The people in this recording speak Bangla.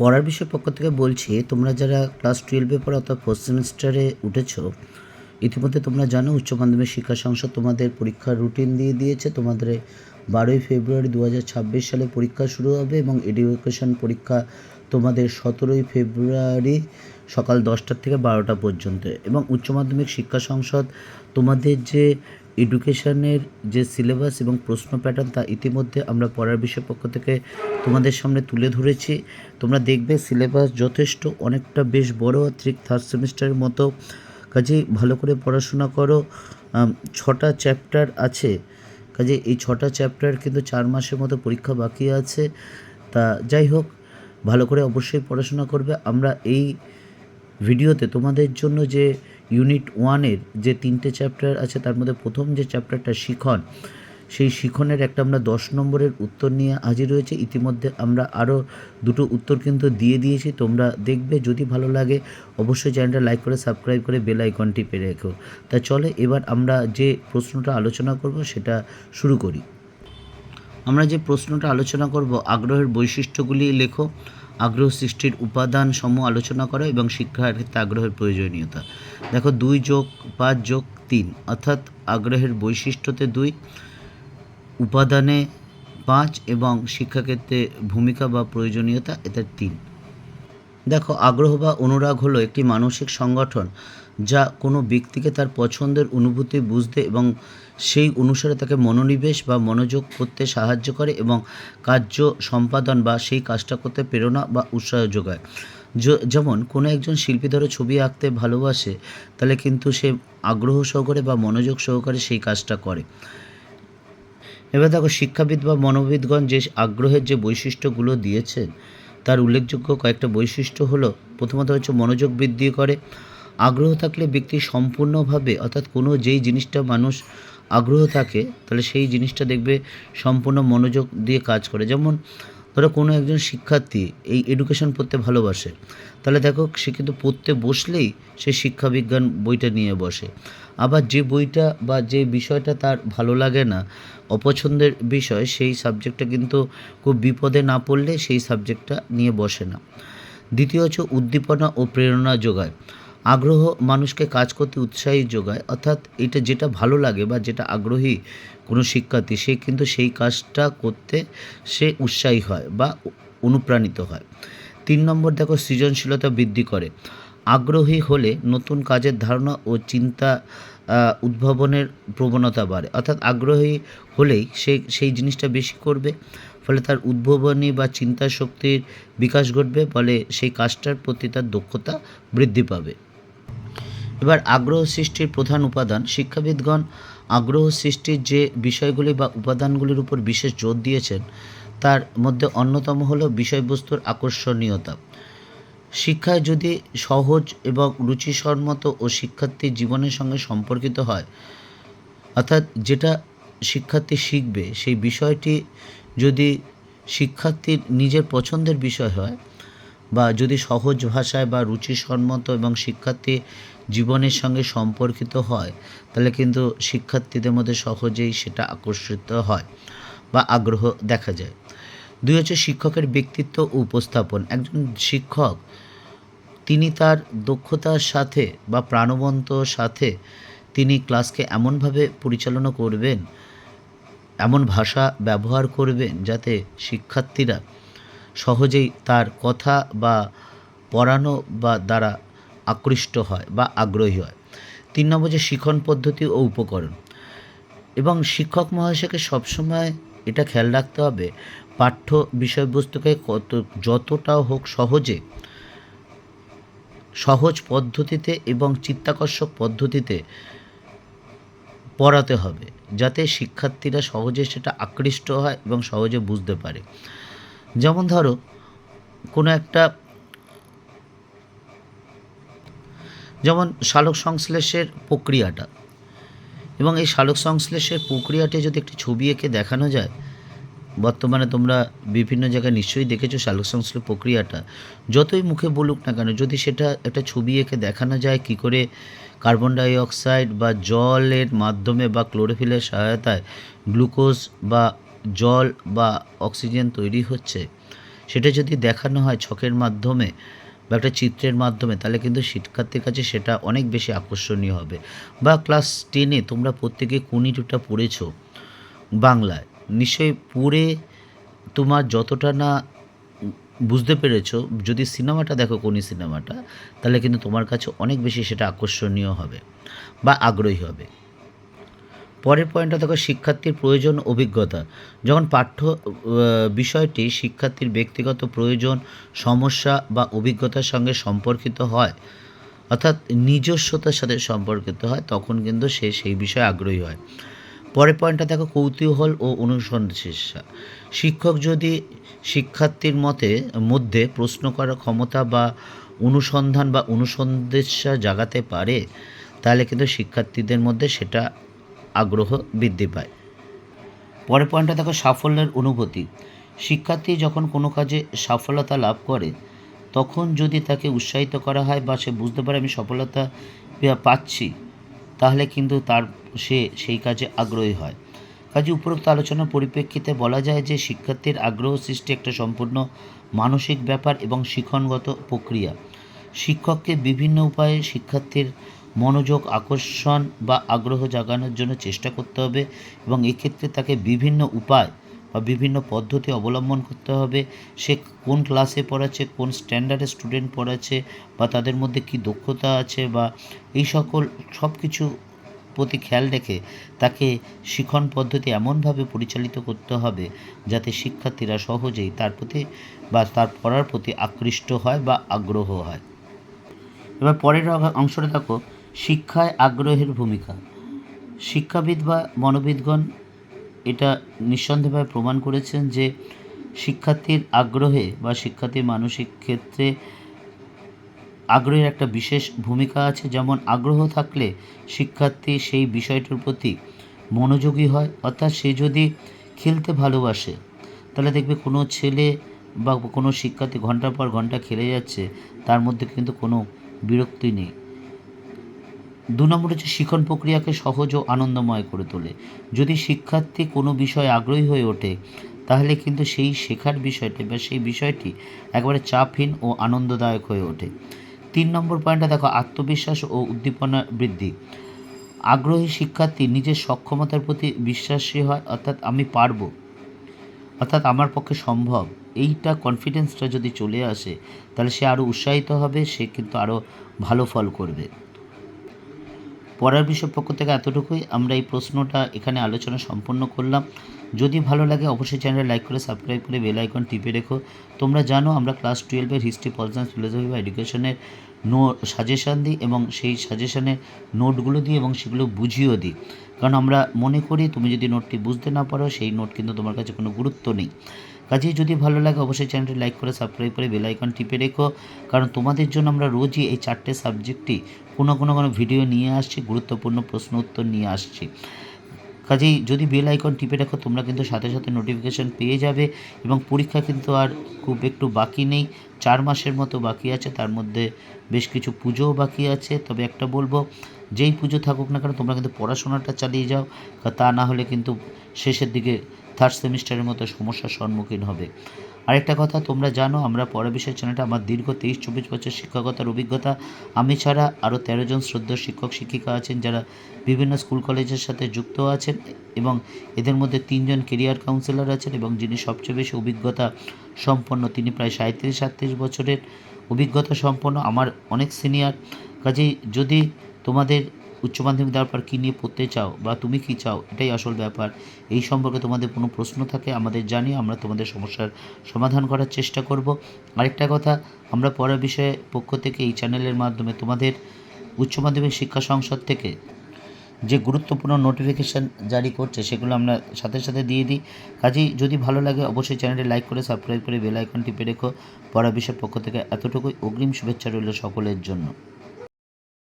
পড়ার বিষয় পক্ষ থেকে বলছি, তোমরা যারা ক্লাস টুয়েলভে পড়া অর্থাৎ ফার্স্ট সেমিস্টারে উঠেছো, ইতিমধ্যে তোমরা জানো উচ্চ মাধ্যমিক শিক্ষা সংসদ তোমাদের পরীক্ষার রুটিন দিয়ে দিয়েছে। তোমাদের বারোই ফেব্রুয়ারি দু হাজার ছাব্বিশ সালে পরীক্ষা শুরু হবে এবং এডুকেশন পরীক্ষা তোমাদের সতেরোই ফেব্রুয়ারি সকাল দশটার থেকে বারোটা পর্যন্ত। এবং উচ্চ মাধ্যমিক শিক্ষা সংসদ তোমাদের যে এডুকেশনের যে সিলেবাস এবং প্রশ্ন প্যাটার্ন তা ইতিমধ্যে আমরা পড়ার বিষয় পক্ষ থেকে তোমাদের সামনে তুলে ধরেছি। তোমরা দেখবে সিলেবাস যথেষ্ট, অনেকটা বেশ বড় ঠিক থার্ড সেমিস্টারের মতো। কাজেই ভালো করে পড়াশোনা করো। ছটা চ্যাপ্টার আছে। কাজে এই ছটা চ্যাপ্টার কিন্তু চার মাসের মতো পরীক্ষা বাকি আছে। তা যাই হোক, ভালো করে অবশ্যই পড়াশোনা করবে। আমরা এই ভিডিওতে তোমাদের জন্য যে ইউনিট ওয়ানের যে তিনটে চ্যাপ্টার আছে, তার মধ্যে প্রথম যে চ্যাপ্টারটা শিখন, সেই শিখনের একটা আমরা দশ নম্বরের উত্তর নিয়ে হাজির হয়েছে। ইতিমধ্যে আমরা আরও দুটো উত্তর কিন্তু দিয়ে দিয়েছি। তোমরা দেখবে, যদি ভালো লাগে, অবশ্যই চ্যানেলটা লাইক করে, সাবস্ক্রাইব করে বেল আইকনটি পেরে রেখো। তা চলে, এবার আমরা যে প্রশ্নটা আলোচনা করব, সেটা শুরু করি। আমরা যে প্রশ্নটা আলোচনা করব, আগ্রহের বৈশিষ্ট্যগুলি লেখো। আগ্রহ সৃষ্টির উপাদান সমূহ আলোচনা করো এবং শিক্ষার ক্ষেত্রে আগ্রহের প্রয়োজনীয়তা। দেখো, দুই যোগ পাঁচ যোগ তিন, অর্থাৎ আগ্রহের বৈশিষ্ট্যতে দুই, উপাদানে পাঁচ এবং শিক্ষাক্ষেত্রে ভূমিকা বা প্রয়োজনীয়তা এতে তিন। দেখো, আগ্রহ বা অনুরাগ হলো একটি মানসিক সংগঠন যা কোনো ব্যক্তিকে তার পছন্দের অনুভূতি বুঝতে এবং সেই অনুসারে তাকে মনোনিবেশ বা মনোযোগ করতে সাহায্য করে এবং কার্য সম্পাদন বা সেই কাজটা করতে প্রেরণা বা উৎসাহ যোগায়। যেমন কোনো একজন শিল্পী ধরো ছবি আঁকতে ভালোবাসে, তাহলে কিন্তু সে আগ্রহ সহকারে বা মনোযোগ সহকারে সেই কাজটা করে। এবার দেখো শিক্ষাবিদ বা মনোবিদগণ যে আগ্রহের যে বৈশিষ্ট্যগুলো দিয়েছেন তার উল্লেখযোগ্য কয়েকটা বৈশিষ্ট্য হলো, প্রথমত হচ্ছে মনোযোগ বৃদ্ধি করে। আগ্রহ থাকলে ব্যক্তি সম্পূর্ণভাবে, অর্থাৎ কোনো যেই জিনিসটা মানুষ আগ্রহ থাকে, তাহলে সেই জিনিসটা দেখবে সম্পূর্ণ মনোযোগ দিয়ে কাজ করে। যেমন ধরো কোনো একজন শিক্ষার্থী এই এডুকেশন পড়তে ভালোবাসে, তাহলে দেখো সে কিন্তু পড়তে বসলেই সে শিক্ষা বিজ্ঞান বইটা নিয়ে বসে। আবার যে বইটা বা যে বিষয়টা তার ভালো লাগে না, অপছন্দের বিষয়, সেই সাবজেক্টটা কিন্তু খুব বিপদে না পড়লে সেই সাবজেক্টটা নিয়ে বসে না। দ্বিতীয় হচ্ছে উদ্দীপনা ও প্রেরণা যোগায়। আগ্রহ মানুষকে কাজ করতে উৎসাহী যোগায়, অর্থাৎ এটা যেটা ভালো লাগে বা যেটা আগ্রহী কোনো শিক্ষার্থী, সে কিন্তু সেই কাজটা করতে সে উৎসাহী হয় বা অনুপ্রাণিত হয়। তিন নম্বর দেখো, সৃজনশীলতা বৃদ্ধি করে। আগ্রহী হলে নতুন কাজের ধারণা ও চিন্তা উদ্ভাবনের প্রবণতা বাড়ে। অর্থাৎ আগ্রহী হলেই সে সেই জিনিসটা বেশি করবে, ফলে তার উদ্ভাবনী বা চিন্তা শক্তির বিকাশ ঘটবে, ফলে সেই কাজটার প্রতি তার দক্ষতা বৃদ্ধি পাবে। এবার আগ্রহ সৃষ্টির প্রধান উপাদান, শিক্ষাবিদগণ আগ্রহ সৃষ্টির যে বিষয়গুলি বা উপাদানগুলির উপর বিশেষ জোর দিয়েছেন, তার মধ্যে অন্যতম হলো বিষয়বস্তুর আকর্ষণীয়তা। শিক্ষায় যদি সহজ এবং রুচিসম্মত ও শিক্ষার্থীর জীবনের সঙ্গে সম্পর্কিত হয়, অর্থাৎ যেটা শিক্ষার্থী শিখবে, সেই বিষয়টি যদি শিক্ষার্থীর নিজের পছন্দের বিষয় হয় বা যদি সহজ ভাষায় বা রুচিসম্মত এবং শিক্ষার্থী জীবনের সঙ্গে সম্পর্কিত হয়, তাহলে কিন্তু শিক্ষার্থীদের মধ্যে সহজেই সেটা আকর্ষিত হয় বা আগ্রহ দেখা যায়। দুই হচ্ছে শিক্ষকের ব্যক্তিত্ব উপস্থাপন। একজন শিক্ষক, তিনি তার দক্ষতার সাথে বা প্রাণবন্ত সাথে তিনি ক্লাসকে এমনভাবে পরিচালনা করবেন, এমন ভাষা ব্যবহার করবেন যাতে শিক্ষার্থীরা সহজেই তার কথা বা পড়ানো বা দ্বারা আকৃষ্ট হয় বা আগ্রহী হয়। তিন নম্বর যে শিখন পদ্ধতি ও উপকরণ। এবং শিক্ষক মহাশয়কে সবসময় এটা খেয়াল রাখতে হবে, পাঠ্য বিষয়বস্তুকে কত, যতটা হোক সহজে, সহজ পদ্ধতিতে এবং চিত্তাকর্ষক পদ্ধতিতে পড়াতে হবে, যাতে শিক্ষার্থীরা সহজে সেটা আকৃষ্ট হয় এবং সহজে বুঝতে পারে। যেমন ধরো, কোনো একটা যেমন সালোক সংশ্লেষের প্রক্রিয়াটা। এবং এই সালোক সংশ্লেষের প্রক্রিয়াটি যদি একটি ছবি এঁকে দেখানো যায়, বর্তমানে তোমরা বিভিন্ন জায়গায় নিশ্চয়ই দেখেছ সালোক সংশ্লেষ প্রক্রিয়াটা। যতই মুখে বলুক না কেন, যদি সেটা একটা ছবি এঁকে দেখানো যায়, কি করে কার্বন ডাই অক্সাইড বা জলের মাধ্যমে বা ক্লোরোফিলের সহায়তায় গ্লুকোজ বা জল বা অক্সিজেন তৈরি হচ্ছে, সেটা যদি দেখানো হয় ছকের মাধ্যমে বা একটা চিত্রের মাধ্যমে, তাহলে কিন্তু শিক্ষার্থীর কাছে সেটা অনেক বেশি আকর্ষণীয় হবে। বা ক্লাস টেনে তোমরা প্রত্যেকে কুনি টুটা পড়েছো? বাংলায়। নিশ্চয়ই পড়ে তোমার যতটা না বুঝতে পেরেছ, যদি সিনেমাটা দেখো, কোনি সিনেমাটা, তাহলে কিন্তু তোমার কাছে অনেক বেশি সেটা আকর্ষণীয় হবে বা আগ্রহী হবে। পরের পয়েন্টটা দেখো, শিক্ষার্থীর প্রয়োজন অভিজ্ঞতা। যখন পাঠ্য বিষয়টি শিক্ষার্থীর ব্যক্তিগত প্রয়োজন, সমস্যা বা অভিজ্ঞতার সঙ্গে সম্পর্কিত হয়, অর্থাৎ নিজস্বতার সাথে সম্পর্কিত হয়, তখন কিন্তু সে সেই বিষয়ে আগ্রহী হয়। পরের পয়েন্টটা দেখো, কৌতূহল ও অনুসন্ধিৎসা শিক্ষক যদি শিক্ষার্থীর মতে, মধ্যে প্রশ্ন করার ক্ষমতা বা অনুসন্ধান বা অনুসন্ধিৎসা জাগাতে পারে, তাহলে কিন্তু শিক্ষার্থীদের মধ্যে সেটা আগ্রহ বৃদ্ধি পায়। পরের পয়েন্টটা দেখো সাফল্যের অনুভূতি। শিক্ষার্থী যখন কোনো কাজে সফলতা লাভ করে, তখন যদি তাকে উৎসাহিত করা হয় বা সে বুঝতে পারে আমি সফলতা পাচ্ছি, তাহলে কিন্তু তার, সে সেই কাজে আগ্রহী হয়। কাজে উপরোক্ত আলোচনার পরিপ্রেক্ষিতে বলা যায় যে শিক্ষার্থীর আগ্রহ সৃষ্টি একটা সম্পূর্ণ মানসিক ব্যাপার এবং শিক্ষণগত প্রক্রিয়া। শিক্ষককে বিভিন্ন উপায়ে শিক্ষার্থীর মনোযোগ, আকর্ষণ বা আগ্রহ জাগানোর জন্য চেষ্টা করতে হবে এবং এক্ষেত্রে তাকে বিভিন্ন উপায় বা বিভিন্ন পদ্ধতি অবলম্বন করতে হবে। সে কোন ক্লাসে পড়াচ্ছে, কোন স্ট্যান্ডার্ডে স্টুডেন্ট পড়াচ্ছে বা তাদের মধ্যে কি দক্ষতা আছে বা এই সকল সব কিছু প্রতি খেয়াল রেখে তাকে শিখন পদ্ধতি এমনভাবে পরিচালিত করতে হবে যাতে শিক্ষার্থীরা সহজেই তার প্রতি বা তার পড়ার প্রতি আকৃষ্ট হয় বা আগ্রহ হয়। এবার পরের অংশটা দেখো। শিক্ষায় আগ্রহের ভূমিকা। শিক্ষাবিদ বা মনোবিদগণ এটা নিঃসন্দেহভাবে প্রমাণ করেছেন যে শিক্ষার্থীর আগ্রহে বা শিক্ষার্থীর মানসিক ক্ষেত্রে আগ্রহের একটা বিশেষ ভূমিকা আছে। যেমন আগ্রহ থাকলে শিক্ষার্থী সেই বিষয়টার প্রতি মনোযোগী হয়। অর্থাৎ সে যদি খেলতে ভালোবাসে, তাহলে দেখবে কোনো ছেলে বা কোনো শিক্ষার্থী ঘণ্টার পর ঘণ্টা খেলে যাচ্ছে, তার মধ্যে কিন্তু কোনো বিরক্তি নেই। দু নম্বর হচ্ছে শিক্ষণ প্রক্রিয়াকে সহজ ও আনন্দময় করে তোলে। যদি শিক্ষার্থী কোনো বিষয়ে আগ্রহী হয়ে ওঠে, তাহলে কিন্তু সেই শেখার বিষয়টি বা সেই বিষয়টি একবারে চাপহীন ও আনন্দদায়ক হয়ে ওঠে। তিন নম্বর পয়েন্টটা দেখো, আত্মবিশ্বাস ও উদ্দীপনা বৃদ্ধি। আগ্রহী শিক্ষার্থী নিজের সক্ষমতার প্রতি বিশ্বাসী হয়, অর্থাৎ আমি পারব, অর্থাৎ আমার পক্ষে সম্ভব। এইটা কনফিডেন্সটা যদি চলে আসে, তাহলে সে আরও উৎসাহিত হবে, সে কিন্তু আরও ভালো ফল করবে। পড়ার বিষয় পক্ষ থেকে এতটুকুই। আমরা এই প্রশ্নটা এখানে আলোচনা সম্পন্ন করলাম। যদি ভালো লাগে অবশ্যই চ্যানেলে লাইক করে, সাবস্ক্রাইব করে, বেল আইকন টিপে রেখো। তোমরা জানো আমরা ক্লাস টুয়েলভের হিস্ট্রি, পলিটিক্স, ফিলোসফি বা এডুকেশনের নো, সাজেশান দিই এবং সেই সাজেশানের নোটগুলো দিই এবং সেগুলো বুঝিয়েও দিই। কারণ আমরা মনে করি তুমি যদি নোটটি বুঝতে না পারো, সেই নোট কিন্তু তোমার কাছে কোনো গুরুত্ব নেই। কাজেই যদি ভালো লাগে, অবশ্যই চ্যানেলটি লাইক করে সাবস্ক্রাইব করে বেল আইকন টিপে রেখো। কারণ তোমাদের জন্য আমরা রোজই এই চারটে সাবজেক্টই কোনো কোনো কোনো ভিডিও নিয়ে আসছি, গুরুত্বপূর্ণ প্রশ্ন উত্তর নিয়ে আসছি। কাজেই যদি বেল আইকন টিপে রাখো, তোমরা কিন্তু সাথে সাথে নোটিফিকেশান পেয়ে যাবে এবং পরীক্ষা কিন্তু আর খুব একটু বাকি নেই। চার মাসের মতো বাকি আছে, তার মধ্যে বেশ কিছু পুজোও বাকি আছে। তবে একটা বলব, যেই পুজো থাকুক না কেন, তোমরা কিন্তু পড়াশোনাটা চালিয়ে যাও। তা না হলে কিন্তু শেষের দিকে থার্ড সেমিস্টারের মতো সমস্যার সম্মুখীন হবে। আরেকটা কথা, তোমরা জানো, আমরা বিষয় চ্যানেলটা আমার দীর্ঘ তেইশ, চব্বিশ বছর শিক্ষকতার অভিজ্ঞতা। আমি ছাড়া আরও তেরো জন শ্রদ্ধা শিক্ষক, শিক্ষিকা আছেন যারা বিভিন্ন স্কুল, কলেজের সাথে যুক্ত আছেন এবং এদের মধ্যে তিনজন কেরিয়ার কাউন্সিলর আছেন এবং যিনি সবচেয়ে বেশি অভিজ্ঞতা সম্পন্ন, তিনি প্রায় সাঁত্রিশ সাতত্রিশ বছরের অভিজ্ঞতা সম্পন্ন, আমার অনেক সিনিয়র কাজেই যদি তোমাদের উচ্চ মাধ্যমিক দেওয়ার পর কী নিয়ে পড়তে চাও বা তুমি কী চাও, এটাই আসল ব্যাপার। এই সম্পর্কে তোমাদের কোনো প্রশ্ন থাকে, আমাদের জানিয়ে আমরা তোমাদের সমস্যার সমাধান করার চেষ্টা করব। আরেকটা কথা, আমরা পড়ার বিষয়ে পক্ষ থেকে এই চ্যানেলের মাধ্যমে তোমাদের উচ্চ মাধ্যমিক শিক্ষা সংসদ থেকে যে গুরুত্বপূর্ণ নোটিফিকেশান জারি করছে, সেগুলো আমরা সাথে সাথে দিয়ে দিই। কাজেই যদি ভালো লাগে, অবশ্যই চ্যানেলটি লাইক করে, সাবস্ক্রাইব করে, বেল আইকন টিপে পড়া বিষয়ের পক্ষ থেকে এতটুকুই। অগ্রিম শুভেচ্ছা রইল সকলের জন্য।